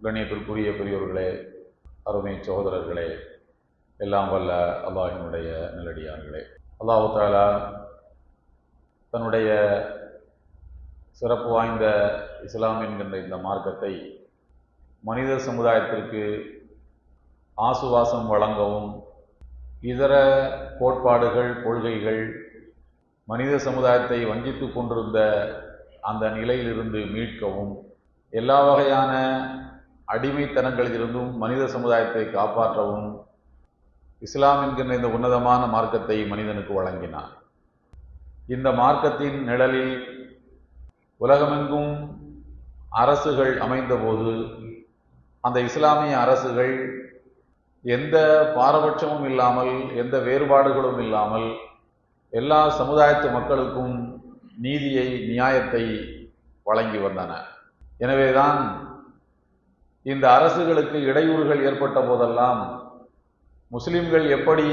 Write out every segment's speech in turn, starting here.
கண்ணியத்திற்குரிய பெரியோர்களே அருமை சகோதரர்களே எல்லாம் வல்ல அல்லாஹினுடைய நல்லடியார்களே. அல்லாஹு தாலா தன்னுடைய சிறப்பு வாய்ந்த இஸ்லாம் என்கின்ற இந்த மார்க்கத்தை மனித சமுதாயத்திற்கு ஆசுவாசம் வழங்கவும் இதர கோட்பாடுகள் கொள்கைகள் மனித சமுதாயத்தை வஞ்சித்து கொண்டிருந்த அந்த நிலையிலிருந்து மீட்கவும் எல்லா வகையான அடிமைத்தனங்களிலிருந்தும் மனித சமுதாயத்தை காப்பாற்றவும் இஸ்லாம் என்கின்ற இந்த உன்னதமான மார்க்கத்தை மனிதனுக்கு வழங்கினார் இந்த மார்க்கத்தின் நிழலில் உலகமெங்கும் அரசுகள் அமைந்தபோது அந்த இஸ்லாமிய அரசுகள் எந்த பாரபட்சமும் இல்லாமல் எந்த வேறுபாடுகளும் இல்லாமல் எல்லா சமுதாயத்து மக்களுக்கும் நீதியை நியாயத்தை வழங்கி வந்தன. எனவேதான் இந்த அரசுகளுக்கு இடையூறுகள் ஏற்பட்ட போதெல்லாம் முஸ்லிம்கள் எப்படி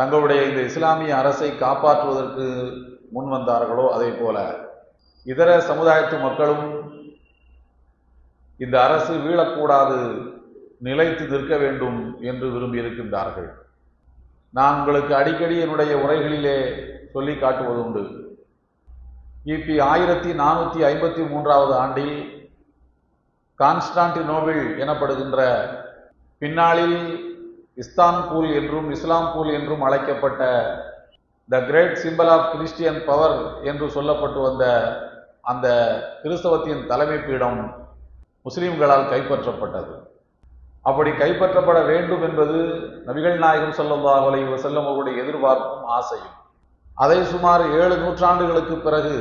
தங்களுடைய இந்த இஸ்லாமிய அரசை காப்பாற்றுவதற்கு முன் வந்தார்களோ அதே போல இதர சமுதாயத்து மக்களும் இந்த அரசு வீழக்கூடாது நிலைத்து நிற்க வேண்டும் என்று விரும்பி இருக்கின்றார்கள். நான் உங்களுக்கு அடிக்கடி என்னுடைய உரைகளிலே சொல்லி காட்டுவதுண்டு. கிபி ஆயிரத்தி நானூற்றி ஐம்பத்தி மூன்றாவது ஆண்டில் கான்ஸ்டான்டினோபிள் எனப்படுகின்ற பின்னாளில் இஸ்தான்பூல் என்றும் இஸ்லாம்பூல் என்றும் அழைக்கப்பட்ட the great symbol of Christian power என்று சொல்லப்பட்டு வந்த அந்த கிறிஸ்தவத்தின் தலைமை பீடம் முஸ்லீம்களால் கைப்பற்றப்பட்டது. அப்படி கைப்பற்றப்பட வேண்டும் என்பது நபிகள் நாயகம் ஸல்லல்லாஹு அலைஹி வஸல்லம் அவருடைய எதிர்பார்ப்பும் ஆசையும். அதை சுமார் ஏழு நூற்றாண்டுகளுக்கு பிறகு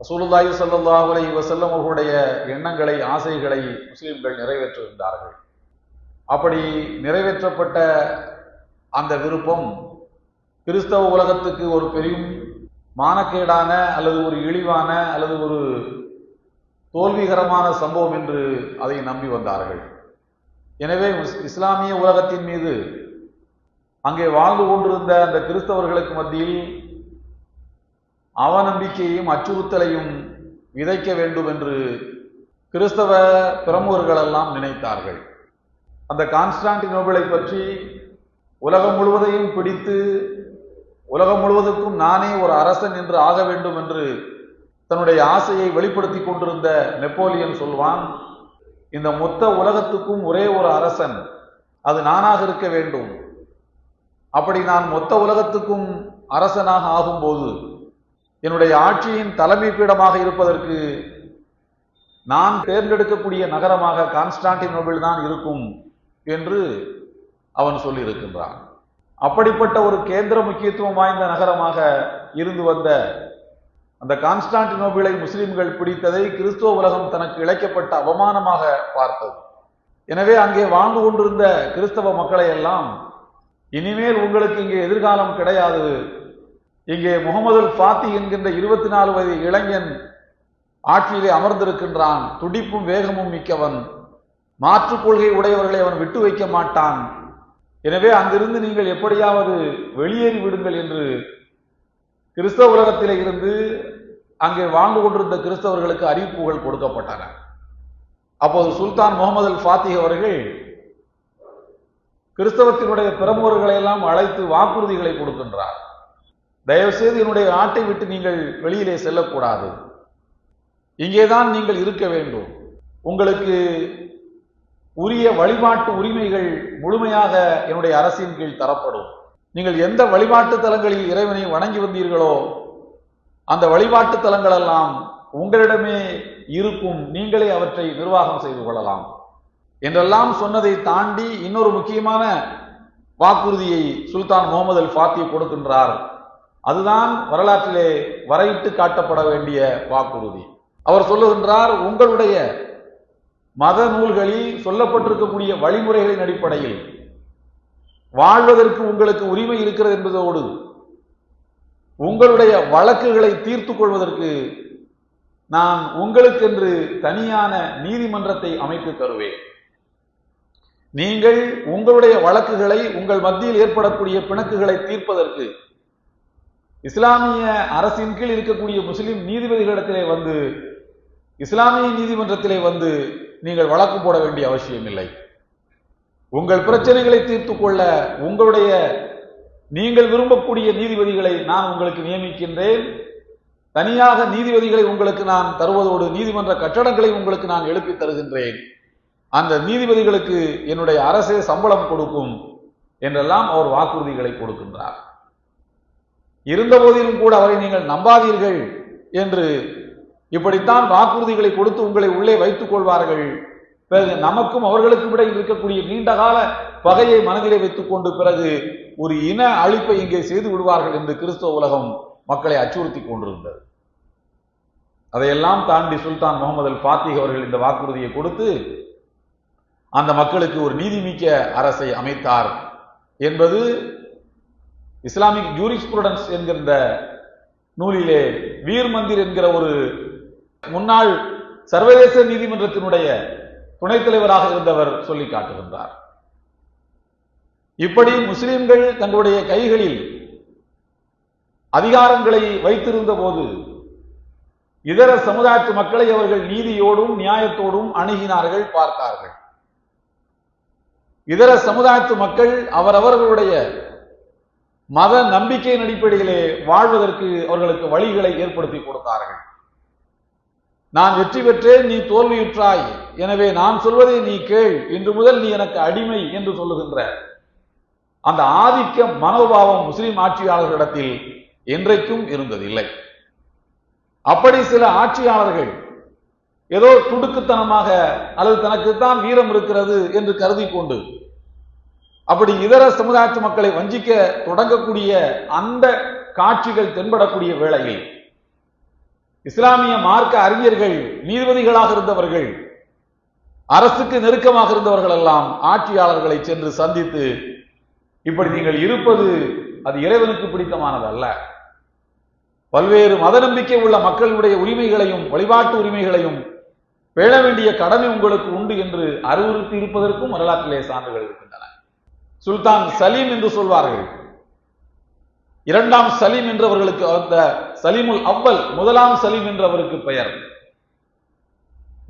ரசூலுல்லாஹி ஸல்லல்லாஹு அலி வசல்லம் அவர்களுடைய எண்ணங்களை ஆசைகளை முஸ்லிம்கள் நிறைவேற்றுகின்றார்கள். அப்படி நிறைவேற்றப்பட்ட அந்த விருப்பம் கிறிஸ்தவ உலகத்துக்கு ஒரு பெரும் மானக்கேடான அல்லது ஒரு இழிவான அல்லது ஒரு தோல்விகரமான சம்பவம் என்று அதை நம்பி வந்தார்கள். எனவே இஸ்லாமிய உலகத்தின் மீது அங்கே வாழ்ந்து கொண்டிருந்த அந்த கிறிஸ்தவர்களுக்கு மத்தியில் அவநம்பிக்கையையும் அச்சுறுத்தலையும் விதைக்க வேண்டும் என்று கிறிஸ்தவ பிரமுகர்களெல்லாம் நினைத்தார்கள். அந்த கான்ஸ்டான்டினோபிளை பற்றி உலகம் முழுவதையும் பிடித்து உலகம் முழுவதற்கும் நானே ஒரு அரசன் என்று ஆக வேண்டும் என்று தன்னுடைய ஆசையை வெளிப்படுத்தி கொண்டிருந்த நெப்போலியன் சொல்வான் இந்த மொத்த உலகத்துக்கும் ஒரே ஒரு அரசன் அது நானாக இருக்க வேண்டும். அப்படி நான் மொத்த உலகத்துக்கும் அரசனாக ஆகும்போது என்னுடைய ஆட்சியின் தலைமை பீடமாக இருப்பதற்கு நான் தேர்ந்தெடுக்கக்கூடிய நகரமாக கான்ஸ்டான்டினோபிள் தான் இருக்கும் என்று அவன் சொல்லியிருக்கின்றான். அப்படிப்பட்ட ஒரு கேந்திர முக்கியத்துவம் வாய்ந்த நகரமாக இருந்து வந்த அந்த கான்ஸ்டான்டினோபிளை முஸ்லிம்கள் பிடித்ததை கிறிஸ்துவ உலகம் தனக்கு இழைக்கப்பட்ட அவமானமாக பார்த்தது. எனவே அங்கே வாழ்ந்து கொண்டிருந்த கிறிஸ்தவ மக்களை எல்லாம் இனிமேல் உங்களுக்கு இங்கே எதிர்காலம் கிடையாது. இங்கே முகமது ஃபாத்தி என்கின்ற இருபத்தி நாலு வயது இளைஞன் ஆட்சியிலே அமர்ந்திருக்கின்றான். துடிப்பும் வேகமும் மிக்கவன். மாற்றுக் கொள்கை உடையவர்களை அவன் விட்டு வைக்க மாட்டான். எனவே அங்கிருந்து நீங்கள் எப்படியாவது வெளியேறி விடுங்கள் என்று கிறிஸ்தவ உலகத்திலே இருந்து அங்கே வாழ்ந்து கொண்டிருந்த கிறிஸ்தவர்களுக்கு அறிவிப்புகள் கொடுக்கப்பட்டன. அப்போது சுல்தான் முகமது அல் அவர்கள் கிறிஸ்தவத்தினுடைய பிரமுகர்களை எல்லாம் அழைத்து வாக்குறுதிகளை கொடுக்கின்றார். தயவுசெய்து என்னுடைய நாட்டை விட்டு நீங்கள் வெளியிலே செல்லக்கூடாது. இங்கேதான் நீங்கள் இருக்க வேண்டும். உங்களுக்கு உரிய வழிபாட்டு உரிமைகள் முழுமையாக என்னுடைய அரசின் கீழ் தரப்படும். நீங்கள் எந்த வழிபாட்டு தலங்களில் இறைவனை வணங்கி வந்தீர்களோ அந்த வழிபாட்டு தலங்களெல்லாம் உங்களிடமே இருக்கும். நீங்களே அவற்றை நிர்வாகம் செய்து கொள்ளலாம். என்றெல்லாம் சொன்னதை தாண்டி இன்னொரு முக்கியமான வாக்குறுதியை சுல்தான் முகமது அல் ஃபாத்தி கொடுக்கின்றார். அதுதான் வரலாற்றிலே வரையிட்டு காட்டப்பட வேண்டிய வாக்குறுதி. அவர் சொல்லுகின்றார் உங்களுடைய மத நூல்களில் சொல்லப்பட்டிருக்கக்கூடிய வழிமுறைகளின் அடிப்படையில் வாழ்வதற்கு உங்களுக்கு உரிமை இருக்கிறது என்பதோடு உங்களுடைய வழக்குகளை தீர்த்து கொள்வதற்கு நான் உங்களுக்கென்று தனியான நீதிமன்றத்தை அமைத்து தருவேன். நீங்கள் உங்களுடைய வழக்குகளை உங்கள் மத்தியில் ஏற்படக்கூடிய பிணக்குகளை தீர்ப்பதற்கு இஸ்லாமிய அரசின் கீழ் இருக்கக்கூடிய முஸ்லிம் நீதிபதிகளிடத்திலே வந்து இஸ்லாமிய நீதிமன்றத்திலே வந்து நீங்கள் வழக்கு போட வேண்டிய அவசியம் இல்லை. உங்கள் பிரச்சனைகளை தீர்த்து கொள்ள உங்களுடைய நீங்கள் விரும்பக்கூடிய நீதிபதிகளை நான் உங்களுக்கு நியமிக்கின்றேன். தனியாக நீதிபதிகளை உங்களுக்கு நான் தருவதோடு நீதிமன்ற கட்டடங்களை உங்களுக்கு நான் எழுப்பி தருகின்றேன். அந்த நீதிபதிகளுக்கு என்னுடைய அரசே சம்பளம் கொடுக்கும் என்றெல்லாம் அவர் வாக்குறுதிகளை கொடுக்கின்றார். இருந்த போதிலும் கூட அவரை நீங்கள் நம்பாதீர்கள் என்று இப்படித்தான் வாக்குறுதிகளை கொடுத்து உங்களை உள்ளே வைத்துக் கொள்வார்கள். பிறகு நமக்கும் அவர்களுக்கும் இடையில் இருக்கக்கூடிய நீண்டகால பகையை மனதிலே வைத்துக் கொண்டு பிறகு ஒரு இன அழிப்பை இங்கே செய்து விடுவார்கள் என்று கிறிஸ்தவ உலகம் மக்களை அச்சுறுத்தி கொண்டிருந்தது. அதையெல்லாம் தாண்டி சுல்தான் முகமது அல் ஃபாத்திக் அவர்கள் இந்த வாக்குறுதியை கொடுத்து அந்த மக்களுக்கு ஒரு நீதிமிக்க அரசை அமைத்தார் என்பது இஸ்லாமிக் ஜூரிஸ்புரடன்ஸ் என்கின்ற நூலிலே வீர் மந்திர் என்கிற ஒரு முன்னாள் சர்வதேச நீதிமன்றத்தினுடைய துணைத் தலைவராக இருந்தவர் சொல்லி காட்டுகின்றார். இப்படி முஸ்லிம்கள் தங்களுடைய கைகளில் அதிகாரங்களை வைத்திருந்த போது இதர சமுதாயத்து மக்களை அவர்கள் நீதியோடும் நியாயத்தோடும் அணுகினார்கள் பார்த்தார்கள். இதர சமுதாயத்து மக்கள் அவரவர்களுடைய மத நம்பிக்கையின் அடிப்படையிலே வாழ்வதற்கு அவர்களுக்கு வழிகளை ஏற்படுத்தி கொடுத்தார்கள். நான் வெற்றி பெற்றேன் நீ தோல்வியுற்றாய். எனவே நான் சொல்வதை நீ கேள். இன்று முதல் நீ எனக்கு அடிமை என்று சொல்லுகின்ற அந்த ஆதிக்க மனோபாவம் முஸ்லிம் ஆட்சியாளர்களிடத்தில் என்றைக்கும் இருந்ததில்லை. அப்படி சில ஆட்சியாளர்கள் ஏதோ துடுக்குத்தனமாக அல்லது தனக்குத்தான் வீரம் இருக்கிறது என்று கருதி கொண்டு அப்படி இதர சமுதாயத்து மக்களை வஞ்சிக்க தொடங்கக்கூடிய அந்த காட்சிகள் தென்படக்கூடிய வேளையில் இஸ்லாமிய மார்க்க அறிஞர்கள் நீதிபதிகளாக இருந்தவர்கள் அரசுக்கு நெருக்கமாக இருந்தவர்கள் எல்லாம் ஆட்சியாளர்களை சென்று சந்தித்து இப்படி நீங்கள் இருப்பது அது இறைவனுக்கு பிடித்தமானது அல்ல பல்வேறு மத நம்பிக்கை உள்ள மக்களுடைய உரிமைகளையும் வழிபாட்டு உரிமைகளையும் பேண வேண்டிய கடமை உங்களுக்கு உண்டு என்று அறிவுறுத்தி இருப்பதற்கும் வரலாற்றிலே சான்றுகள் இருக்கின்றன. சுல்தான் சலீம் என்று சொல்வார்கள். இரண்டாம் சலீம் என்றவர்களுக்கு அந்த சலீமுல் அவ்வல் முதலாம் சலீம் என்றவருக்கு பெயர்.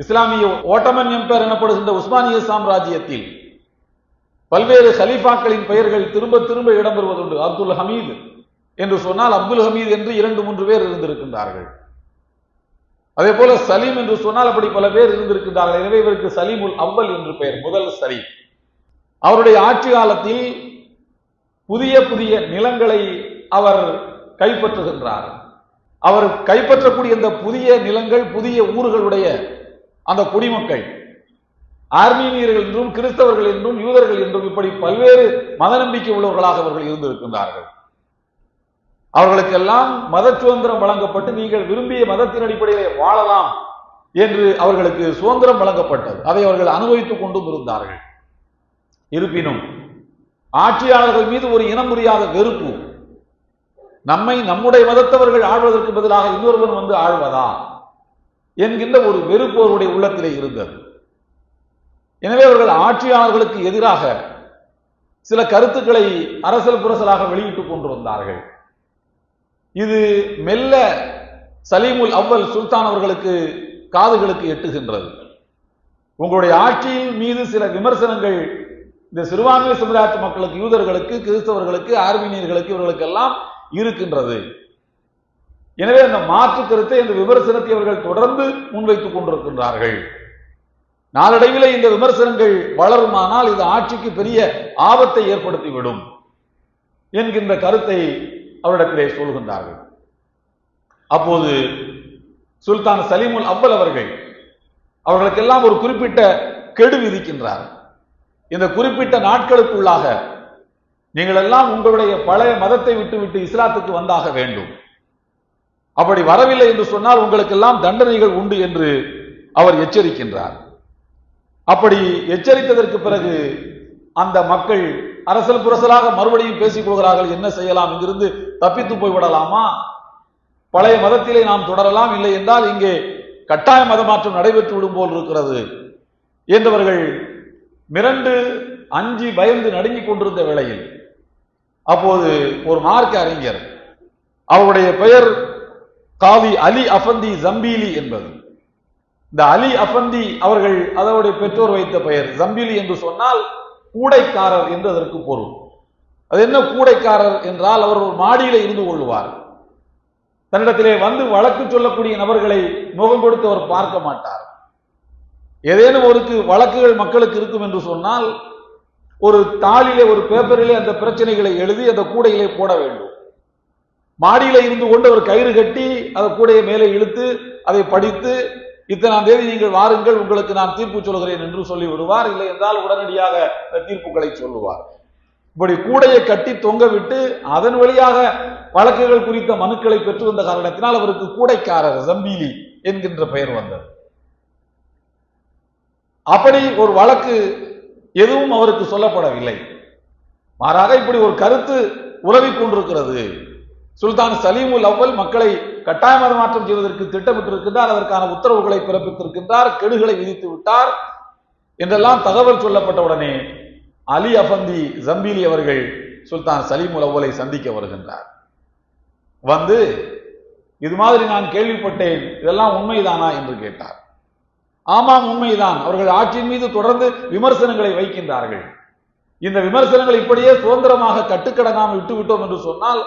இஸ்லாமிய ஓட்டமன் எம்பையர் எனப்படுகின்ற உஸ்மானிய சாம்ராஜ்யத்தில் பல்வேறு ஹலீஃபாக்களின் பெயர்கள் திரும்ப திரும்ப இடம்பெறுவதுண்டு. அப்துல் ஹமீது என்று சொன்னால் அப்துல் ஹமீது என்று இரண்டு மூன்று பேர் இருந்திருக்கின்றார்கள். அதே போல சலீம் என்று சொன்னால் அப்படி பல பேர் இருந்திருக்கின்றார்கள். எனவே இவருக்கு சலீமுல் அவ்வல் என்று பெயர் முதல் சலீம். அவருடைய ஆட்சி காலத்தில் புதிய புதிய நிலங்களை அவர் கைப்பற்றுகின்றார். அவர் கைப்பற்றக்கூடிய இந்த புதிய நிலங்கள் புதிய ஊர்களுடைய அந்த குடிமக்கள் ஆர்மீனியர்கள் என்றும் கிறிஸ்தவர்கள் என்றும் யூதர்கள் என்றும் இப்படி பல்வேறு மத நம்பிக்கை உள்ளவர்களாக அவர்கள் இருந்திருக்கின்றார்கள். அவர்களுக்கெல்லாம் மத சுதந்திரம் வழங்கப்பட்டு நீங்கள் விரும்பிய மதத்தின் அடிப்படையிலே வாழலாம் என்று அவர்களுக்கு சுதந்திரம் வழங்கப்பட்டது. அதை அவர்கள் அனுபவித்துக் கொண்டும் இருந்தார்கள். இருப்பினும் ஆட்சியாளர்கள் மீது ஒரு இனம் புரியாத வெறுப்பு நம்மை நம்முடைய மதத்தவர்கள் ஆழ்வதற்கு பதிலாக இன்னொருவன் வந்து ஆழ்வதா என்கின்ற ஒரு வெறுப்பு அவருடைய உள்ளத்திலே இருந்தது. எனவே அவர்கள் ஆட்சியாளர்களுக்கு எதிராக சில கருத்துக்களை அரசல் புரசலாக வெளியிட்டுக் கொண்டு வந்தார்கள் இது மெல்ல சலீமுல் அவ்வல் சுல்தான் அவர்களுக்கு காதுகளுக்கு எட்டுகின்றது. உங்களுடைய ஆட்சியின் மீது சில விமர்சனங்கள் இந்த சிறுபான்மை சமுதாயத்து மக்களுக்கு யூதர்களுக்கு கிறிஸ்தவர்களுக்கு ஆர்மீனியர்களுக்கு இவர்களுக்கெல்லாம் இருக்கின்றது. எனவே அந்த மாற்று கருத்தை இந்த விமர்சனத்தை அவர்கள் தொடர்ந்து முன்வைத்துக் கொண்டிருக்கின்றார்கள். நாளடைவில் இந்த விமர்சனங்கள் வளருமானால் இது ஆட்சிக்கு பெரிய ஆபத்தை ஏற்படுத்திவிடும் என்கின்ற கருத்தை அவரிடத்திலே சொல்கின்றார்கள். அப்போது சுல்தான் சலீமுல் அவ்வல் அவர்கள் அவர்களுக்கெல்லாம் ஒரு குறிப்பிட்ட கெடு விதிக்கின்றார். இந்த குறிப்பிட்ட நாட்களுக்குள்ளாக நீங்கள் எல்லாம் உங்களுடைய பழைய மதத்தை விட்டுவிட்டு இஸ்லாத்துக்கு வந்தாக வேண்டும். அப்படி வரவில்லை என்று சொன்னால் உங்களுக்கெல்லாம் தண்டனைகள் உண்டு என்று அவர் எச்சரிக்கின்றார். அப்படி எச்சரித்ததற்கு பிறகு அந்த மக்கள் அரசல் புரசலாக மறுபடியும் பேசிக் கொள்கிறார்கள் என்ன செய்யலாம்? இங்கிருந்து தப்பித்து போய்விடலாமா பழைய மதத்திலே நாம் தொடரலாம் இல்லை என்றால் இங்கே கட்டாய மதமாற்றம் நடைபெற்று விடும் போல் இருக்கிறது என்றவர்கள் மிரண்டு அஞ்சு பயந்து நடுங்கிக் கொண்டிருந்த வேளையில் அப்போது ஒரு மார்க்க அறிஞர் அவருடைய பெயர் காவி அலி அஃபந்தி ஜம்பீலி என்பது. இந்த அலி அஃபந்தி அவர்கள் அதனுடைய பெற்றோர் வைத்த பெயர். ஜம்பீலி என்று சொன்னால் கூடைக்காரர் என்று அதற்கு பொருள். அது என்ன கூடைக்காரர் என்றால் அவர் ஒரு மாடியில இருந்து கொள்வார் தன்னிடத்திலே வந்து வழக்கு சொல்லக்கூடிய நபர்களை முகம் கொடுத்து அவர் பார்க்க மாட்டார். ஏதேனும் ஒருக்கு வழக்குகள் மக்களுக்கு இருக்கும் என்று சொன்னால் ஒரு தாளிலே ஒரு பேப்பரிலே அந்த பிரச்சனைகளை எழுதி அந்த கூடையிலே போட வேண்டும். மாடியில இருந்து கொண்டு ஒரு கயிறு கட்டி அந்த கூடையை மேலே இழுத்து அதை படித்து இத்தனாம் தேதி நீங்கள் வாருங்கள் உங்களுக்கு நான் தீர்ப்பு சொல்கிறேன் என்று சொல்லி விடுவார். இல்லை என்றால் உடனடியாக அந்த தீர்ப்புகளை சொல்லுவார். இப்படி கூடையை கட்டி தொங்க விட்டு அதன் வழியாக வழக்குகள் குறித்த மனுக்களை பெற்று வந்த காரணத்தினால் அவருக்கு கூடைக்காரர் ஜம்பீலி என்கின்ற பெயர் வந்தது. அப்படி ஒரு வழக்கு எதுவும் அவருக்கு சொல்லப்படவில்லை. மாறாக இப்படி ஒரு கருத்து உறவி கொண்டிருக்கிறது. சுல்தான் சலீமுல் அவ்வல் மக்களை கட்டாய மதமாற்றம் செய்வதற்கு திட்டமிட்டிருக்கின்றார் அதற்கான உத்தரவுகளை பிறப்பித்திருக்கின்றார் கெடுகளை விதித்து விட்டார் என்றெல்லாம் தகவல் சொல்லப்பட்ட உடனே அலி அஃபந்தி ஜம்பீலி அவர்கள் சுல்தான் சலீமுல் அவ்வலை சந்திக்க வருகின்றார். வந்து இது மாதிரி நான் கேள்விப்பட்டேன் இதெல்லாம் உண்மைதானா? என்று கேட்டார். ஆமாம் உண்மைதான். அவர்கள் ஆட்சியின் மீது தொடர்ந்து விமர்சனங்களை வைக்கின்றார்கள். இந்த விமர்சனங்கள் இப்படியே சுதந்திரமாக கட்டுக்கடங்காமல் விட்டுவிட்டோம் என்று சொன்னால்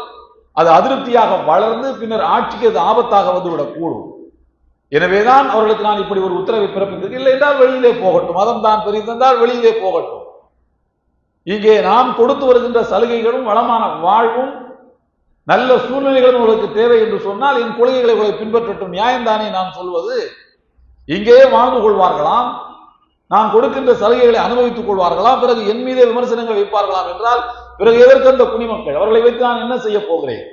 அது அதிருப்தியாக வளர்ந்து பின்னர் ஆட்சிக்கு அது ஆபத்தாக வந்துவிடக்கூடும் எனவேதான் அவர்களுக்கு நான் இப்படி ஒரு உத்தரவை பிறப்பித்தது. இல்லை என்றால் வெளியிலே போகட்டும். மதம் தான் பெரிதென்றால் வெளியிலே போகட்டும். இங்கே நாம் கொடுத்து வருகின்ற சலுகைகளும் வளமான வாழ்வும் நல்ல சூழ்நிலைகளும் உங்களுக்கு தேவை என்று சொன்னால் என் கொள்கைகளை உங்களை பின்பற்றட்டும். நியாயம்தானே நான் சொல்வது? இங்கேயே வாழ்ந்து கொள்வார்களாம். நான் கொடுக்கின்ற சலுகைகளை அனுபவித்துக் கொள்வார்களாம். பிறகு என் மீதே விமர்சனங்கள் வைப்பார்களாம் என்றால் பிறகு எதற்கு அந்த குடிமக்கள்? அவர்களை வைத்து நான் என்ன செய்ய போகிறேன்?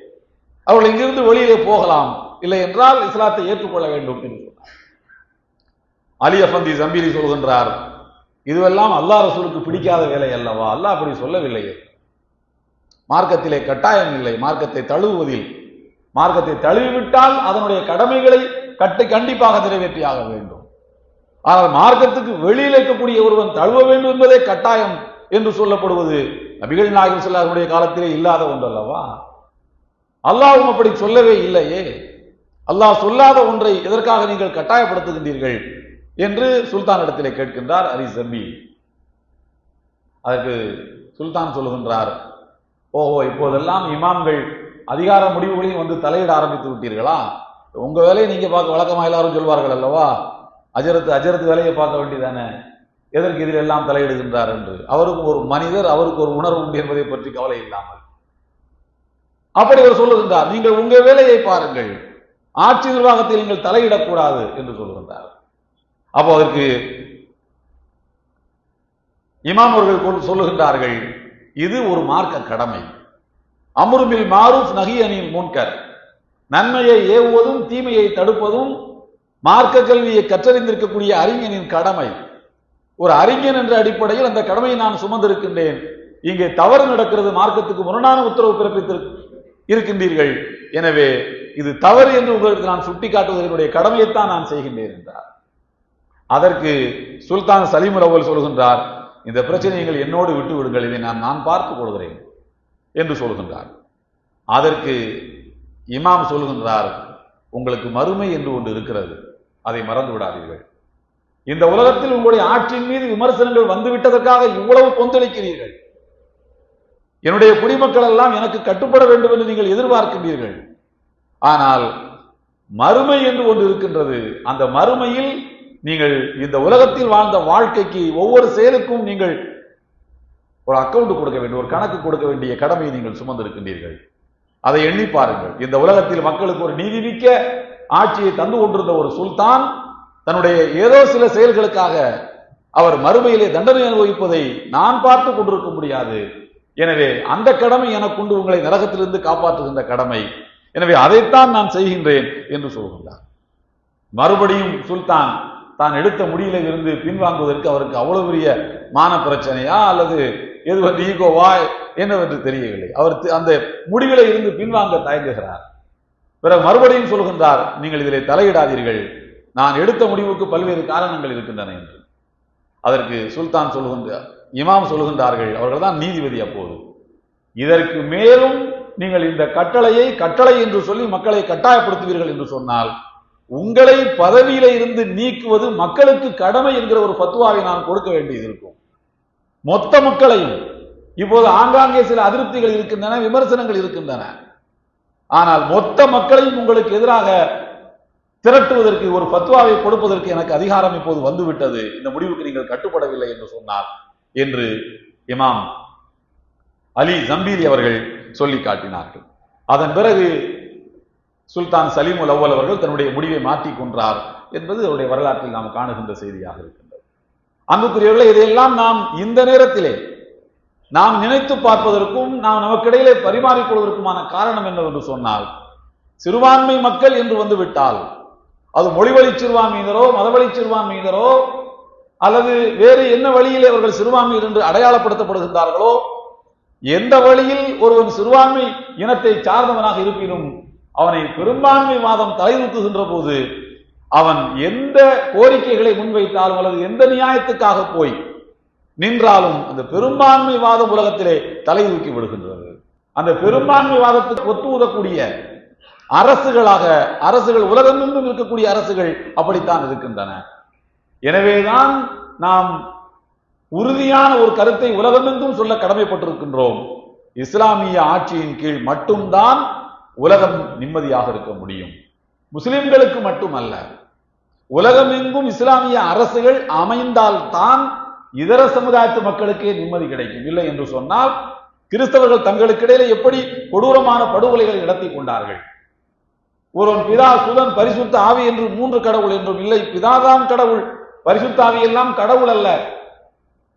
அவர்கள் இங்கிருந்து வெளியிலே போகலாம். இல்லை என்றால் இஸ்லாத்தை ஏற்றுக்கொள்ள வேண்டும் என்று சொன்னார். அலி அஃபந்தி ஜம்பீரி சொல்கின்றார் இதுவெல்லாம் அல்லாஹ் ரசூலுக்கு பிடிக்காத வேலை அல்லவா? அல்லாஹ் அப்படி சொல்லவில்லையே மார்க்கத்திலே கட்டாயம் இல்லை. மார்க்கத்தை தழுவுவதில் மார்க்கத்தை தழுவிவிட்டால் அதனுடைய கடமைகளை கட்டு கண்டிப்பாக நிறைவேற்றியாக வேண்டும். ஆனால் மார்க்கத்துக்கு வெளியில் இருக்கக்கூடிய ஒருவன் தழுவ வேண்டும் என்பதே கட்டாயம் என்று சொல்லப்படுவது நபிகள் நாயகம் செல்லாருடைய காலத்திலே இல்லாத ஒன்றல்லவா? அல்லாவும் அப்படி சொல்லவே இல்லையே. அல்லாஹ் சொல்லாத ஒன்றை எதற்காக நீங்கள் கட்டாயப்படுத்துகின்றீர்கள் என்று சுல்தான் இடத்திலே கேட்கின்றார் அரி சம்பி அதற்கு சுல்தான் சொல்லுகின்றார் ஓஹோ இப்போதெல்லாம் இமாம்கள் அதிகார முடிவுகளையும் வந்து தலையிட ஆரம்பித்து விட்டீர்களா? உங்க வேலையை நீங்க பார்க்க வழக்கமா எல்லாரும் சொல்வார்கள் அல்லவா? அஜரத்து அஜரத்து வேலையை பார்க்க வேண்டியதானே? எதற்கு இதில் எல்லாம் தலையிடுகின்றார் என்று? அவருக்கு ஒரு மனிதர் அவருக்கு ஒரு உணர்வு உண்டு என்பதை பற்றி கவலை இல்லாமல். அப்படி அவர் சொல்லுகின்றார் நீங்கள் உங்க வேலையை பாருங்கள். ஆட்சி நிர்வாகத்தில் நீங்கள் தலையிடக்கூடாது என்று சொல்லுகின்றார். அப்போ அதற்கு இமாம் அவர்கள் கொண்டு சொல்லுகின்றார்கள் இது ஒரு மார்க்க கடமை. அமுருமில் மாரூஃப் நகி அணியில் முன்கர். நன்மையை ஏவுவதும் தீமையை தடுப்பதும் மார்க்க கல்வியை கற்றறிந்திருக்கக்கூடிய அறிஞனின் கடமை. ஒரு அறிஞன் என்ற அடிப்படையில் அந்த கடமையை நான் சுமந்திருக்கின்றேன். இங்கே தவறு நடக்கிறது மார்க்கத்துக்கு முரணான உத்தரவு பிறப்பித்து இருக்கின்றீர்கள். எனவே இது தவறு என்று உங்களுக்கு நான் சுட்டிக்காட்டுவதனுடைய கடமையைத்தான் நான் செய்கின்றேன் என்றார். அதற்கு சுல்தான் சலீம் ரவல் சொல்கின்றார் இந்த பிரச்சனைகள் நீங்கள் என்னோடு விட்டு விடுங்கள் இதை நான் நான் பார்த்துக் கொள்கிறேன் என்று சொல்கின்றார். அதற்கு இமாம் சொல்கின்றார் உங்களுக்கு மறுமை என்று ஒன்று இருக்கிறது. அதை மறந்து விடாதீர்கள். இந்த உலகத்தில் உங்களுடைய ஆட்சியின் மீது விமர்சனங்கள் வந்துவிட்டதற்காக இவ்வளவு கொந்தளிக்கிறீர்கள். என்னுடைய குடிமக்கள் எல்லாம் எனக்கு கட்டுப்பட வேண்டும் என்று நீங்கள் எதிர்பார்க்கின்றீர்கள். ஆனால் மறுமை என்று ஒன்று இருக்கின்றது. அந்த மறுமையில் நீங்கள் இந்த உலகத்தில் வாழ்ந்த வாழ்க்கைக்கு ஒவ்வொரு செயலுக்கும் நீங்கள் ஒரு அக்கவுண்ட் கொடுக்க வேண்டும் ஒரு கணக்கு கொடுக்க வேண்டிய கடமையை நீங்கள் சுமந்திருக்கின்றீர்கள். அதை எண்ணி பாருங்கள். இந்த உலகத்தில் மக்களுக்கு ஒரு நீதிமிக்க ஆட்சியை தந்து கொண்டிருந்த ஒரு சுல்தான் தன்னுடைய ஏதோ சில செயல்களுக்காக அவர் மறுமையிலே தண்டனை அனுபவிப்பதை நான் பார்த்து கொண்டிருக்க முடியாது. எனவே அந்த கடமை எனக்குண்டு உங்களை நரகத்திலிருந்து காப்பாற்றுகின்ற கடமை. எனவே அதைத்தான் நான் செய்கின்றேன் என்று சொல்கின்றார். மறுபடியும் சுல்தான் தான் எடுத்த முடியில இருந்து பின்வாங்குவதற்கு அவருக்கு அவ்வளவு பெரிய மான பிரச்சனையா அல்லது எது வந்து ஈகோவா என்னவென்று தெரியவில்லை. அவர் அந்த முடிவில் இருந்து பின்வாங்க தயங்குகிறார். பிறகு மறுபடியும் சொல்கின்றார் நீங்கள் இதிலே தலையிடாதீர்கள். நான் எடுத்த முடிவுக்கு பல்வேறு காரணங்கள் இருக்கின்றன என்று. அதற்கு சுல்தான் சொல்கின்ற இமாம் சொல்கின்றார்கள் அவர்கள் தான் நீதிபதி அப்போது. இதற்கு மேலும் நீங்கள் இந்த கட்டளையை கட்டளை என்று சொல்லி மக்களை கட்டாயப்படுத்துவீர்கள் என்று சொன்னால் உங்களை பதவியில இருந்து நீக்குவது மக்களுக்கு கடமை என்கிற ஒரு பத்துவாவை நான் கொடுக்க வேண்டியது இருக்கும். மொத்த மக்களையும். இப்போது ஆங்காங்கே சில அதிருப்திகள் இருக்கின்றன விமர்சனங்கள் இருக்கின்றன. ஆனால் மொத்த மக்களையும் உங்களுக்கு எதிராக திரட்டுவதற்கு ஒரு பத்வாவை கொடுப்பதற்கு எனக்கு அதிகாரம் இப்போது வந்துவிட்டது. இந்த முடிவுக்கு நீங்கள் கட்டுப்படவில்லை என்று சொன்னார் என்று இமாம் அலி ஜம்பீரி அவர்கள் சொல்லி காட்டினார்கள். அதன் பிறகு சுல்தான் சலீமுல் அவ்வல் அவர்கள் தன்னுடைய முடிவை மாற்றிக் கொன்றார் என்பது அவருடைய வரலாற்றில் நாம் காணுகின்ற செய்தியாக இருக்கிறது. அன்புக்குரியவர்களே இதையெல்லாம் நாம் இந்த நேரத்திலே நாம் நினைத்து பார்ப்பதற்கும் நாம் நமக்கிடையிலே பரிமாறிக்கொள்வதற்குமான காரணம் என்னவென்று சொன்னால் சிறுபான்மை மக்கள் என்று வந்து விட்டால் அது மொழிவழி சிறுபான்மையினரோ மதவழி சிறுபான்மையினரோ அல்லது வேறு என்ன வழியில் அவர்கள் சிறுபான்மையர் என்று அடையாளப்படுத்தப்படுகின்றார்களோ எந்த வழியில் ஒருவன் சிறுபான்மை இனத்தை சார்ந்தவனாக இருப்பினும் அவனை பெரும்பான்மை வாதம் தலைதூக்குகின்ற போது அவன் எந்த கோரிக்கைகளை முன்வைத்தாலும் அல்லது எந்த நியாயத்துக்காக போய் நின்றாலும் அந்த பெரும்பான்மை வாதம் உலகத்திலே தலை தூக்கி விடுகின்றது. அந்த பெரும்பான்மை வாதத்துக்கு ஒத்து ஊதக்கூடிய அரசுகளாக அரசுகள் உலகமெங்கும் இருக்கக்கூடிய அரசுகள் அப்படித்தான் இருக்கின்றன. எனவேதான் நாம் உறுதியான ஒரு கருத்தை உலகமெங்கும் சொல்ல கடமைப்பட்டிருக்கின்றோம். இஸ்லாமிய ஆட்சியின் கீழ் மட்டும்தான் உலகம் நிம்மதியாக இருக்க முடியும். முஸ்லிம்களுக்கு மட்டுமல்ல உலகமெங்கும் இஸ்லாமிய அரசுகள் அமைந்தால்தான் இதர சமுதாயத்து மக்களுக்கே நிம்மதி கிடைக்கும். இல்லை என்று சொன்னால் கிறிஸ்தவர்கள் தங்களுக்கிடையிலே எப்படி கொடூரமான படுகொலைகளை நடத்தி கொண்டார்கள்? ஒருவன் பிதா சுதன் பரிசுத்த ஆவி என்று மூன்று கடவுள் என்றும் இல்லை. பிதாதான் கடவுள். பரிசுத்த ஆவி எல்லாம் கடவுள் அல்ல.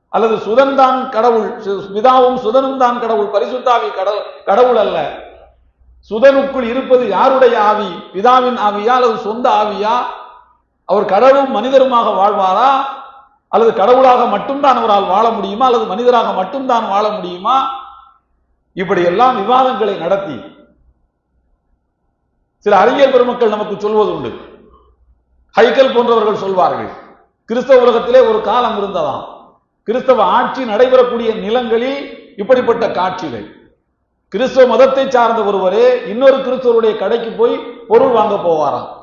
அல்லது சுதன் தான் கடவுள். பிதாவும் சுதனும் தான் கடவுள். பரிசுத்தாவி கடவுள் கடவுள் அல்ல. சுதனுக்குள் இருப்பது யாருடைய ஆவி? பிதாவின் ஆவியா அல்லது சொந்த ஆவியா? அவர் கடவுளும் மனிதருமாக வாழ்வாரா? அல்லது கடவுளாக மட்டும்தான் அவரால் வாழ முடியுமா? அல்லது மனிதராக மட்டும்தான் வாழ முடியுமா? இப்படி எல்லாம் விவாதங்களை நடத்தி சில அறிஞர் பெருமக்கள் நமக்கு சொல்வது உண்டு ஹைக்கல் போன்றவர்கள் சொல்வார்கள் கிறிஸ்தவ உலகத்திலே ஒரு காலம் இருந்ததாம். கிறிஸ்தவ ஆட்சி நடைபெறக்கூடிய நிலங்களில் இப்படிப்பட்ட காட்சிகள். கிறிஸ்தவ மதத்தை சார்ந்த ஒருவரே இன்னொரு கிறிஸ்தவருடைய கடைக்கு போய் பொருள் வாங்க போவாராம்.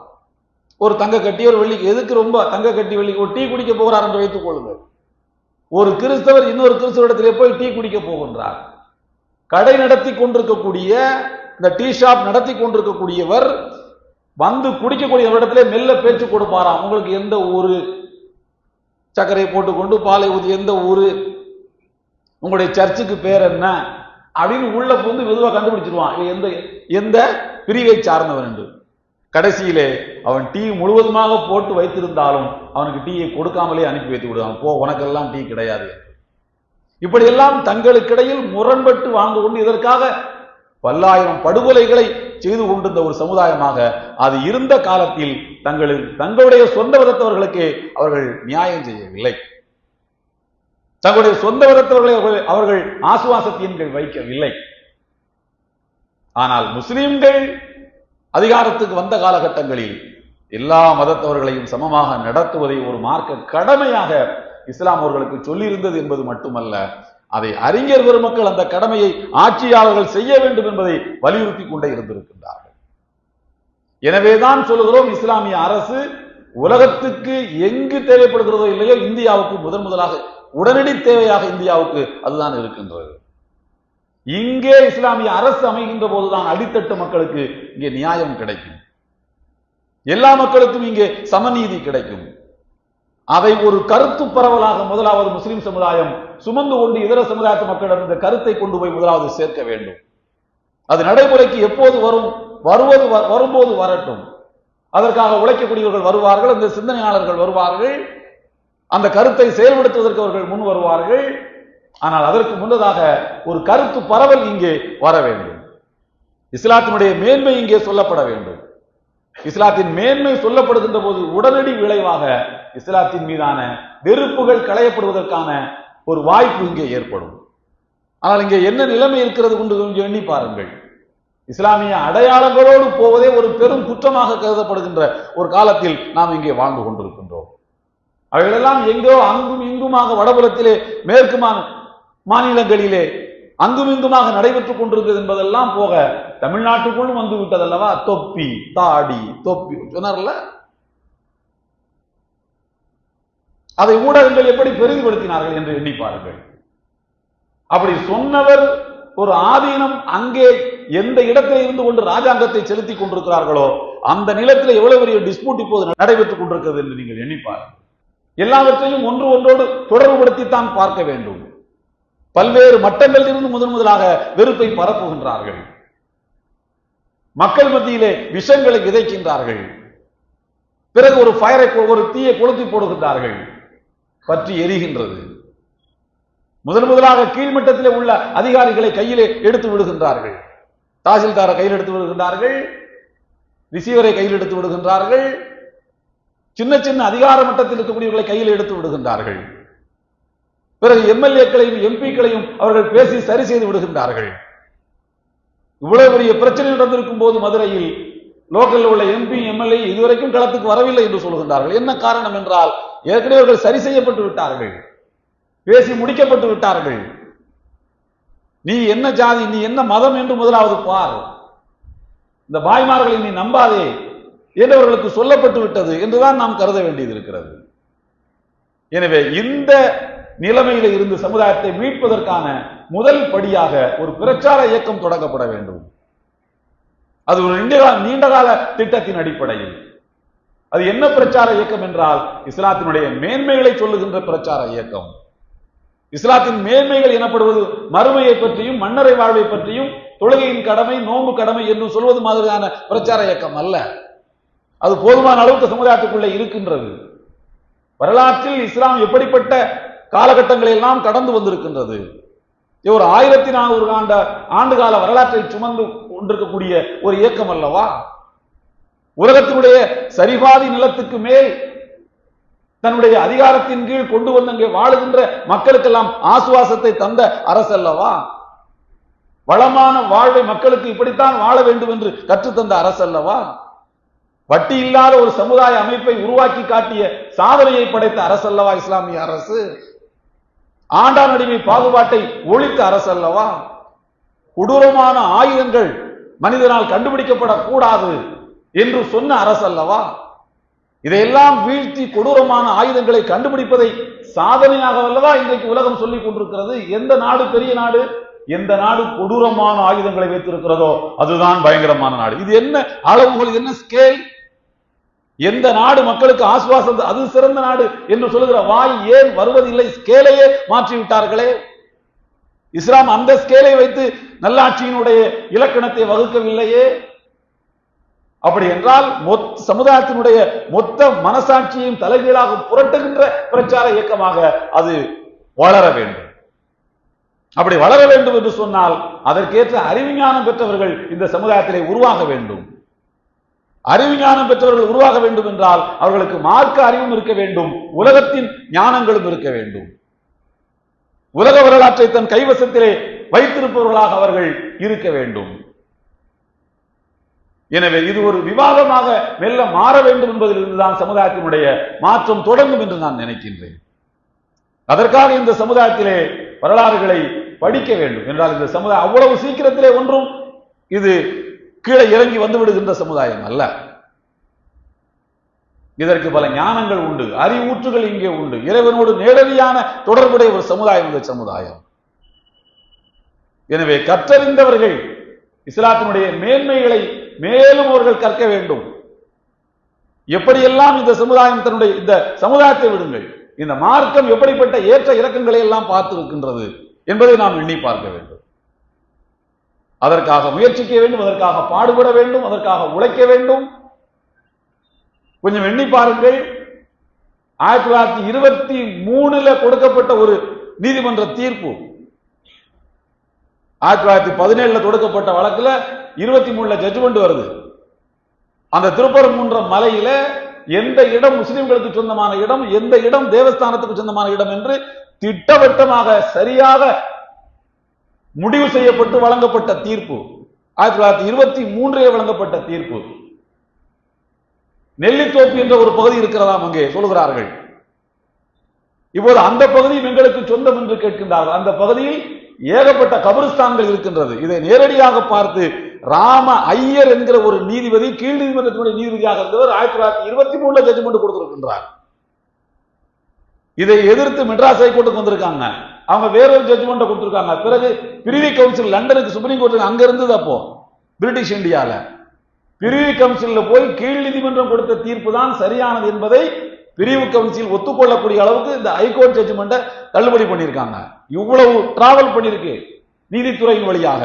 ஒரு தங்க கட்டி ஒரு வெள்ளி எதுக்கு ரொம்ப தங்க கட்டி வெள்ளி ஒரு டீ குடிக்க போகிறார் என்று வைத்துக் கொள்ளுங்கள். ஒரு கிறிஸ்தவர் இன்னொரு கிறிஸ்தவரிடத்திலே போய் டீ குடிக்க போகின்றார்? கடை நடத்தி கொண்டிருக்கக்கூடிய இந்த டீ ஷாப் நடத்தி கொண்டிருக்கக்கூடியவர் வந்து குடிக்கக்கூடிய இடத்துல மெல்ல பேச்சு கொடுப்பாராம் உங்களுக்கு எந்த ஊரு? சர்க்கரை போட்டுக்கொண்டு பாலை ஊதி எந்த ஊரு? உங்களுடைய சர்ச்சுக்கு பேர் என்ன? அப்படின்னு உள்ள புந்து மெதுவாக கண்டுபிடிச்சிருவான். எந்த எந்த பிரிவை சார்ந்தவன் என்று. கடைசியிலே அவன் டீ முழுவதுமாக போட்டு வைத்திருந்தாலும் அவனுக்கு டீயை கொடுக்காமலே அனுப்பி வைத்து விடுவான். போ உனக்கெல்லாம் டீ கிடையாது இப்படியெல்லாம் தங்களுக்கிடையில் முரண்பட்டு வாழ்ந்து கொண்டு இதற்காக பல்லாயிரம் படுகொலைகளை செய்து கொண்டிருந்த ஒரு சமுதாயமாக அது இருந்த காலத்தில் தங்களின் தங்களுடைய சொந்த விதத்தவர்களுக்கு அவர்கள் நியாயம் செய்யவில்லை. தங்களுடைய சொந்த விதத்தவர்களை அவர்கள் அவர்கள் வைக்கவில்லை. ஆனால் முஸ்லிம்கள் அதிகாரத்துக்கு வந்த காலகட்டங்களில் எல்லா மதத்தவர்களையும் சமமாக நடத்துவதை ஒரு மார்க்க கடமையாக இஸ்லாம் அவர்களுக்கு சொல்லியிருந்தது என்பது மட்டுமல்ல அதை அறிஞர் பெருமக்கள் அந்த கடமையை ஆட்சியாளர்கள் செய்ய வேண்டும் என்பதை வலியுறுத்தி கொண்டே இருந்திருக்கின்றார்கள். எனவேதான் சொல்லுகிறோம் இஸ்லாமிய அரசு உலகத்துக்கு எங்கு தேவைப்படுகிறதோ இல்லையோ இந்தியாவுக்கு முதன் முதலாக உடனடி தேவையாக இந்தியாவுக்கு அதுதான் இருக்கின்றது. இங்கே இஸ்லாமிய அரசு அமைகின்ற போதுதான் அடித்தட்டு மக்களுக்கு இங்கே நியாயம் கிடைக்கும். எல்லா மக்களுக்கும் இங்கே சமநீதி கிடைக்கும். அதை ஒரு கருத்து பரவலாக முதலாவது முஸ்லிம் சமுதாயம் சுமந்து கொண்டு இதர சமுதாயத்து மக்களிடம் இந்த கருத்தை கொண்டு போய் முதலாவது சேர்க்க வேண்டும். அது நடைமுறைக்கு எப்போது வரும்? வருவது வ- வரும்போது வரட்டும். அதற்காக உழைக்கக்கூடியவர்கள் வருவார்கள் அந்த சிந்தனையாளர்கள் வருவார்கள் அந்த கருத்தை செயல்படுத்துவதற்கு அவர்கள் முன் வருவார்கள். ஆனால் அதற்கு முன்னதாக ஒரு கருத்து பரவல் இங்கே வர வேண்டும். இஸ்லாத்தினுடைய மேன்மை இங்கே சொல்லப்பட வேண்டும். இஸ்லாத்தின் மேன்மை சொல்லப்படுகின்ற போது உடனடி விளைவாக இஸ்லாத்தின் மீதான வெறுப்புகள் களையப்படுவதற்கான ஒரு வாய்ப்பு இங்கே ஏற்படும். ஆனால் இங்கே என்ன நிலைமை இருக்கிறது கொண்டு கொஞ்சம் எண்ணி பாருங்கள். இஸ்லாமிய அடையாளங்களோடு போவதே ஒரு பெரும் குற்றமாக கருதப்படுகின்ற ஒரு காலத்தில் நாம் இங்கே வாழ்ந்து கொண்டிருக்கின்றோம். அவைகளெல்லாம் எங்கோ அங்கும் இங்குமாக வடபுலத்திலே மேற்குமான மாநிலங்களிலே அங்குமிங்குமாக நடைபெற்றுக் கொண்டிருக்கிறது என்பதெல்லாம் போக தமிழ்நாட்டுக்குள்ளும் வந்து விட்டதல்லவா? தொப்பி தாடி தொப்பி. சொன்னார்ல? அதை ஊடகங்கள் எப்படி பெரிதுபடுத்தினார்கள் என்று எண்ணிப்பார்கள். அப்படி சொன்னவர் ஒரு ஆதீனம் அங்கே எந்த இடத்தில் இருந்து கொண்டு ராஜாங்கத்தை செலுத்திக் கொண்டிருக்கிறார்களோ அந்த நிலத்தில் எவ்வளவு பெரிய டிஸ்பியூட் இப்போது நடைபெற்றுக் கொண்டிருக்கிறது என்று நீங்கள் எண்ணிப்பார் எல்லாவற்றையும் ஒன்று ஒன்றோடு தொடர்புபடுத்தித்தான் பார்க்க வேண்டும். பல்வேறு மட்டங்களில் இருந்து முதன் முதலாக வெறுப்பை பரப்புகின்றார்கள். மக்கள் மத்தியிலே விஷங்களை விதைக்கின்றார்கள். பிறகு ஒரு ஃபயரை ஒரு தீயை கொளுத்தி போடுகின்றார்கள். பற்றி எரிகின்றது. முதன் முதலாக கீழ்மட்டத்திலே உள்ள அதிகாரிகளை கையிலே எடுத்து விடுகின்றார்கள். தாசில்தாரை கையில் எடுத்து விடுகின்றார்கள். ரிசீவரை கையில் எடுத்து விடுகின்றார்கள். சின்ன சின்ன அதிகார மட்டத்தில் இருக்கக்கூடியவர்களை கையில் எடுத்து விடுகின்றார்கள். பிறகு எம்எல்ஏக்களையும் எம்பிக்களையும் அவர்கள் பேசி சரி செய்து விடுகின்றார்கள். இவ்வளவு பெரிய பிரச்சனை நடந்திருக்கும் போது மதுரையில் லோக்கலில் உள்ள எம்பி எம்எல்ஏ இதுவரைக்கும் களத்துக்கு வரவில்லை என்று சொல்கின்றார்கள் என்ன காரணம் என்றால் ஏற்கனவே அவர்கள் சரி செய்யப்பட்டு விட்டார்கள். பேசி முடிக்கப்பட்டு விட்டார்கள். நீ என்ன ஜாதி நீ என்ன மதம் என்று முதலாவது பார். இந்த பாய்மார்களை நீ நம்பாதே என்றவர்களுக்கு சொல்லப்பட்டு விட்டது என்றுதான் நாம் கருத வேண்டியது இருக்கிறது. எனவே இந்த நிலைமையில இருந்து சமுதாயத்தை மீட்பதற்கான முதல் படியாக ஒரு பிரச்சார இயக்கம் தொடங்கப்பட வேண்டும். அது ஒரு நீண்டகால திட்டத்தின் அடிப்படையில். அது என்ன பிரச்சார இயக்கம் என்றால் இஸ்லாத்தினுடைய மேன்மைகளை சொல்லுகின்ற பிரச்சார இயக்கம். இஸ்லாத்தின் மேன்மைகள் எனப்படுவது மறுமையை பற்றியும் மன்னரை வாழ்வை பற்றியும் தொழுகையின் கடமை நோம்பு கடமை என்று சொல்வது மாதிரியான பிரச்சார இயக்கம் அல்ல. அது போதுமான அளவுக்கு சமுதாயத்துக்குள்ளே இருக்கின்றது. வரலாற்றில் இஸ்லாம் எப்படிப்பட்ட காலகட்டங்களை எல்லாம் கடந்து வந்திருக்கின்றது. ஒரு ஆயிரத்தி நானூறு ஆண்ட ஆண்டுகால வரலாற்றை சுமந்து கொண்டிருக்கக்கூடிய ஒரு இயக்கம் அல்லவா? உலகத்தினுடைய சரிபாதி நிலத்துக்கு மேல் தன்னுடைய அதிகாரத்தின் கீழ் கொண்டு வந்து அங்கே வாழுகின்ற மக்களுக்கெல்லாம் ஆசுவாசத்தை தந்த அரசு அல்லவா? வளமான வாழ்வை மக்களுக்கு இப்படித்தான் வாழ வேண்டும் என்று கற்றுத்தந்த அரசு அல்லவா? வட்டி இல்லாத ஒரு சமுதாய அமைப்பை உருவாக்கி காட்டிய சாதனையை படைத்த அரசல்லவா இஸ்லாமிய அரசு? ஆண்டான் அடிமை பாகுபாட்டை ஒழித்த அரசு அல்லவா? கொடூரமான ஆயுதங்கள் மனிதனால் கண்டுபிடிக்கப்படக்கூடாது என்று சொன்ன அரசு அல்லவா? இதையெல்லாம் வீழ்த்தி கொடூரமான ஆயுதங்களை கண்டுபிடிப்பதை சாதனையாக அல்லவா இன்றைக்கு உலகம் சொல்லிக் கொண்டிருக்கிறது? எந்த நாடு பெரிய நாடு? எந்த நாடு கொடூரமான ஆயுதங்களை வைத்திருக்கிறதோ அதுதான் பயங்கரமான நாடு. இது என்ன அளவுகள் என்ன ஸ்கேல் எந்த நாடு மக்களுக்கு ஆசுவாசம் அது சிறந்த நாடு என்று சொல்லுகிற வாய் ஏன் வருவதில்லை? ஸ்கேலையே மாற்றி விட்டார்களே. இஸ்லாம் அந்த ஸ்கேலை வைத்து நல்லாட்சியினுடைய இலக்கணத்தை வகுக்கவில்லையே. அப்படி என்றால் மொத்த சமுதாயத்தினுடைய மொத்த மனசாட்சியையும் தலைகீழாக புரட்டுகின்ற பிரச்சார இயக்கமாக அது வளர வேண்டும். அப்படி வளர வேண்டும் என்று சொன்னால் அதற்கேற்ற அறிவிஞானம் பெற்றவர்கள் இந்த சமுதாயத்திலே உருவாக வேண்டும். அறிவுஞானம் பெற்றவர்கள் உருவாக வேண்டும் என்றால் அவர்களுக்கு மார்க்க அறிவும் இருக்க வேண்டும் உலகத்தின் ஞானங்களும் இருக்க வேண்டும். உலக வரலாற்றை தன் கைவசத்திலே வைத்திருப்பவர்களாக அவர்கள் இருக்க வேண்டும். எனவே இது ஒரு விவாதமாக மெல்ல மாற வேண்டும் என்பதிலிருந்துதான் சமுதாயத்தினுடைய மாற்றம் தொடங்கும் என்று நான் நினைக்கின்றேன். அதற்காக இந்த சமுதாயத்திலே வரலாறுகளை படிக்க வேண்டும். என்றால் இந்த சமுதாயம் அவ்வளவு சீக்கிரத்திலே ஒன்றும் இது கீழே இறங்கி வந்து விடுகின்ற சமுதாயம் அல்ல. இதற்கு பல ஞானங்கள் உண்டு அறிவூற்றுகள் இங்கே உண்டு. இறைவனோடு நேரடியான தொடர்புடைய ஒரு சமுதாயம் இந்த சமுதாயம். எனவே கற்றறிந்தவர்கள் இஸ்லாத்தினுடைய மேன்மைகளை மேலும் அவர்கள் கற்க வேண்டும். எப்படியெல்லாம் இந்த சமுதாயம் தன்னுடைய இந்த சமுதாயத்தை விடுங்கள் இந்த மார்க்கம் எப்படிப்பட்ட ஏற்ற இறக்கங்களை எல்லாம் பார்த்து இருக்கின்றது என்பதை நாம் எண்ணி பார்க்க வேண்டும். அதற்காக முயற்சிக்க வேண்டும் அதற்காக பாடுபட வேண்டும் அதற்காக உழைக்க வேண்டும். கொஞ்சம் எண்ணி பாருங்கள். ஆயிரத்தி தொள்ளாயிரத்தி இருபத்தி மூணுல கொடுக்கப்பட்ட ஒரு நீதிமன்ற தீர்ப்பு. ஆயிரத்தி தொள்ளாயிரத்தி பதினேழுல தொடுக்கப்பட்ட வழக்குல இருபத்தி மூணுல ஜட்ஜ்மெண்ட் வருது. அந்த திருப்பரங்குன்ற மலையில எந்த இடம் முஸ்லிம்களுக்கு சொந்தமான இடம் எந்த இடம் தேவஸ்தானத்துக்கு சொந்தமான இடம் என்று திட்டவட்டமாக சரியாக முடிவு செய்யப்பட்டு வழங்கப்பட்ட தீர்ப்பு. ஆயிரத்தி தொள்ளாயிரத்தி இருபத்தி மூன்றிலே வழங்கப்பட்ட தீர்ப்பு. நெல்லித்தோப்பு என்ற ஒரு பகுதி இருக்கிறதாம் அங்கே சொல்கிறார்கள் இப்போது அந்த பகுதியும் எங்களுக்கு சொந்தம் என்று கேட்கின்றார்கள். அந்த பகுதியில் ஏகப்பட்ட கபிரிஸ்தான்கள் இருக்கின்றது. இதை நேரடியாக பார்த்து ராம ஐயர் என்கிற ஒரு நீதிபதி கீழ் நீதிமன்றத்தினுடைய நீதிபதியாக இருந்தவர் ஆயிரத்தி தொள்ளாயிரத்தி இருபத்தி மூணுல ஜட்ஜ்மெண்ட் கொடுத்திருக்கின்றார். இதை எதிர்த்து மெட்ராஸ் ஹைகோர்ட்டுக்கு வந்திருக்காங்க. அவங்க வேறொரு ஜட்ஜ்மெண்ட்டை கொடுத்துருக்காங்க. பிறகு பிரிவி கவுன்சில் லண்டனுக்கு சுப்ரீம் கோர்ட் அங்க இருந்தது அப்போ பிரிட்டிஷ் இந்தியால. பிரிவு கவுன்சிலில் போய் கீழ் நீதிமன்றம் கொடுத்த தீர்ப்பு தான் சரியானது என்பதை பிரிவு கவுன்சில் ஒத்துக்கொள்ளக்கூடிய அளவுக்கு இந்த ஹைகோர்ட் ஜட்ஜ்மெண்ட்டை தள்ளுபடி பண்ணியிருக்காங்க. இவ்வளவு டிராவல் பண்ணிருக்கு நீதித்துறையின் வழியாக.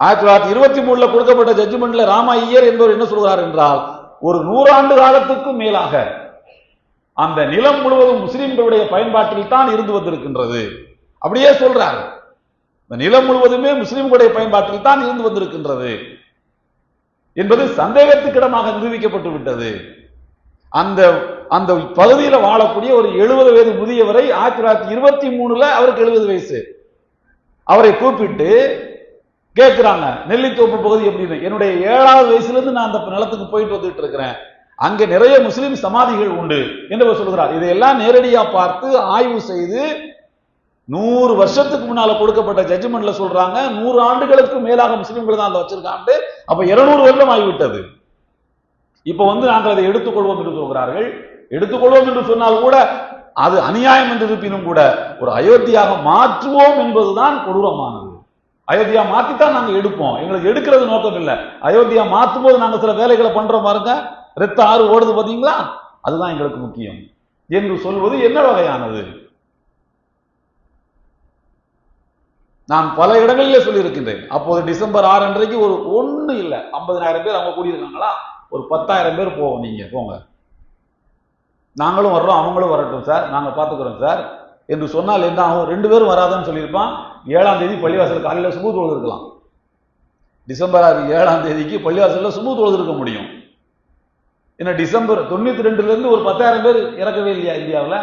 ஆயிரத்தி தொள்ளாயிரத்தி இருபத்தி மூணுல கொடுக்கப்பட்ட ஜட்ஜ்மெண்ட்ல ராமா ஐயர் என்பவர் என்ன சொல்கிறார் என்றால் ஒரு நூறாண்டு காலத்துக்கும் மேலாக அந்த நிலம் முழுவதும் முஸ்லிம்களுடைய பயன்பாட்டில் தான் இருந்து வந்திருக்கின்றது. அப்படியே சொல்றார். இந்த நிலம் முழுவதுமே முஸ்லிம்களுடைய பயன்பாட்டில் தான் இருந்து வந்திருக்கின்றது. என்பது சந்தேகத்துக்கிடமாக நிரூபிக்கப்பட்டு விட்டது. அந்த அந்த பகுதியில வாழக்கூடிய ஒரு எழுபது வயது முதியவரை ஆயிரத்தி தொள்ளாயிரத்தி இருபத்தி மூணுல அவருக்கு எழுபது வயசு. அவரை கூப்பிட்டு கேட்கிறாங்க நெல்லித்தோப்பு பகுதி எப்படின்னு என்னுடைய ஏழாவது வயசுல இருந்து நான் அந்த நிலத்துக்கு போயிட்டு வந்துட்டு இருக்கிறேன். அங்க நிறைய முஸ்லிம் சமாதிகள் உண்டு என்று சொல்கிறார். இதையெல்லாம் நேரடியா பார்த்து ஆய்வு செய்து நூறு வருஷத்துக்கு முன்னால கொடுக்கப்பட்ட ஜட்ஜ்மெண்ட்ல சொல்றாங்க. நூறு ஆண்டுகளுக்கு மேலாக முஸ்லிம்கள் தான் அதை வச்சிருக்காண்டு அப்ப இருநூறு வருடம் ஆகிவிட்டது. இப்ப வந்து நாங்கள் அதை எடுத்துக்கொள்வோம் என்று சொல்கிறார்கள். எடுத்துக்கொள்வோம் என்று சொன்னால் கூட அது அநியாயம் என்று இருப்பினும் கூட ஒரு அயோத்தியாக மாற்றுவோம் என்பதுதான் கொடூரமானது. அயோத்தியா மாத்தித்தான் நாங்கள் எடுப்போம். எங்களுக்கு எடுக்கிறது நோக்கம் இல்லை அயோத்தியா மாற்றும் போது நாங்கள் சில வேலைகளை பண்றோம் பாருங்க. ரத்த ஆறு ஓடுது பார்த்தீங்களா அதுதான் எங்களுக்கு முக்கியம். என்று சொல்வது என்ன வகையானது? நான் பல இடங்களிலே சொல்லியிருக்கின்றேன். அப்போது டிசம்பர் ஆறு அன்றைக்கு ஒரு ஒன்று இல்லை. ஐம்பதனாயிரம் பேர் அவங்க கூடியிருக்காங்களா? ஒரு பத்தாயிரம் பேர் போவோம் நீங்க போங்க. நாங்களும் வர்றோம் அவங்களும் வரட்டும் சார். நாங்கள் பார்த்துக்கிறோம் சார். என்று சொன்னால் என்ன ஆகும்? ரெண்டு பேரும் வராதுன்னு சொல்லியிருப்பான். ஏழாம் தேதி பள்ளிவாசல் காலையில் சுமூ தொழுது இருக்கலாம். டிசம்பர் ஆறு ஏழாம் தேதிக்கு பள்ளிவாசலில் சுமூ தொழுது இருக்க முடியும். என்ன டிசம்பர் தொண்ணூத்தி ரெண்டுல இருந்து ஒரு பத்தாயிரம் பேர் இறக்கவே இல்லையா இந்தியாவில்?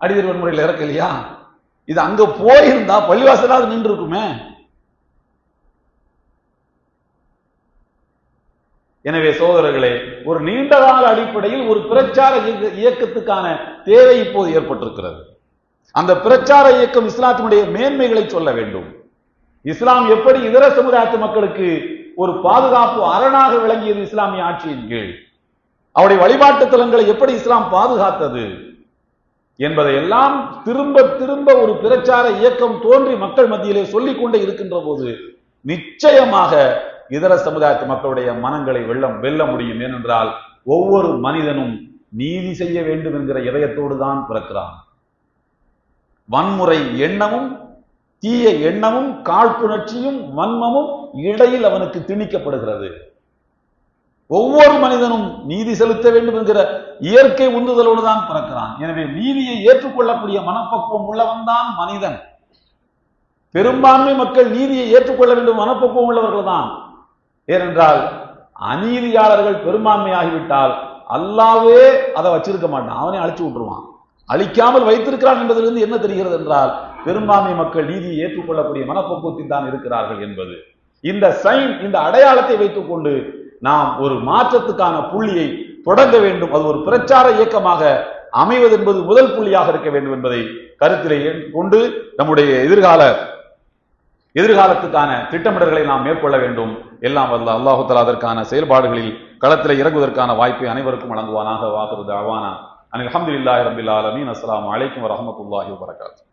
அடிதர் வன்முறையில் இறக்கலையா இது அங்க போயிருந்தா பள்ளிவாசலாவது நின்று இருக்குமே எனவே சோதரர்களே ஒரு நீண்ட கால அடிப்படையில் ஒரு பிரச்சார இயக்க- இயக்கத்துக்கான தேவை இப்போது ஏற்பட்டிருக்கிறது. அந்த பிரச்சார இயக்கம் இஸ்லாத்தினுடைய மேன்மைகளை சொல்ல வேண்டும். இஸ்லாம் எப்படி இதர சமுதாயத்து மக்களுக்கு ஒரு பாதுகாப்பு அரணாக விளங்கியது இஸ்லாமிய ஆட்சியின் கீழ். அவருடைய வழிபாட்டு தலங்களை எப்படி இஸ்லாம் பாதுகாத்தது என்பதை எல்லாம் திரும்ப திரும்ப ஒரு பிரச்சார இயக்கம் தோன்றி மக்கள் மத்தியிலே சொல்லிக் கொண்டே இருக்கின்ற போது நிச்சயமாக இதர சமுதாயத்து மக்களுடைய மனங்களை வெள்ளம் வெல்ல முடியும். ஏனென்றால் ஒவ்வொரு மனிதனும் நீதி செய்ய வேண்டும் என்கிற இதயத்தோடு தான் பிறக்கிறான். வன்முறை எண்ணமும் தீய எண்ணமும் காழ்ப்புணர்ச்சியும் வன்மமும் இடையில் அவனுக்கு திணிக்கப்படுகிறது. ஒவ்வொரு மனிதனும் நீதி செலுத்த வேண்டும் என்கிற இயற்கை உந்துதலோடு தான் பிறக்கிறான். எனவே நீதியை ஏற்றுக்கொள்ளக்கூடிய மனப்பக்குவம் உள்ளவன் தான் மனிதன். பெரும்பான்மை மக்கள் நீதியை ஏற்றுக்கொள்ள வேண்டும் மனப்பக்குவம் உள்ளவர்கள் தான். ஏனென்றால் அநீதியாளர்கள் பெரும்பான்மை ஆகிவிட்டால் அல்லாவே அதை வச்சிருக்க மாட்டான். அவனே அழிச்சு விட்டுருவான் அழிக்காமல் வைத்திருக்கிறான் என்பதிலிருந்து என்ன தெரிகிறது என்றால் பெரும்பான்மை மக்கள் நீதியை ஏற்றுக்கொள்ளக்கூடிய மனப்பக்குவத்தில் தான் இருக்கிறார்கள் என்பது. இந்த சைன் இந்த அடையாளத்தை வைத்துக்கொண்டு நாம் ஒரு மாற்றத்துக்கான புள்ளியை தொடங்க வேண்டும். அது ஒரு பிரச்சார இயக்கமாக அமைவது என்பது முதல் புள்ளியாக இருக்க வேண்டும் என்பதை கருத்திலே கொண்டு நம்முடைய எதிர்கால எதிர்காலத்துக்கான திட்டமிடல்களை நாம் மேற்கொள்ள வேண்டும். எல்லாம் வல்ல அல்லாஹு தலா அதற்கான செயல்பாடுகளில் களத்தில் இறங்குவதற்கான வாய்ப்பை அனைவருக்கும் வழங்குவானாக. வாக்குறது அவானா அனில் அஹமதுல்லாஹி ரபில் ஆலமீன். அஸ்லாம் அலைக்கும் வரமத்துல்லாஹி வரகாத்து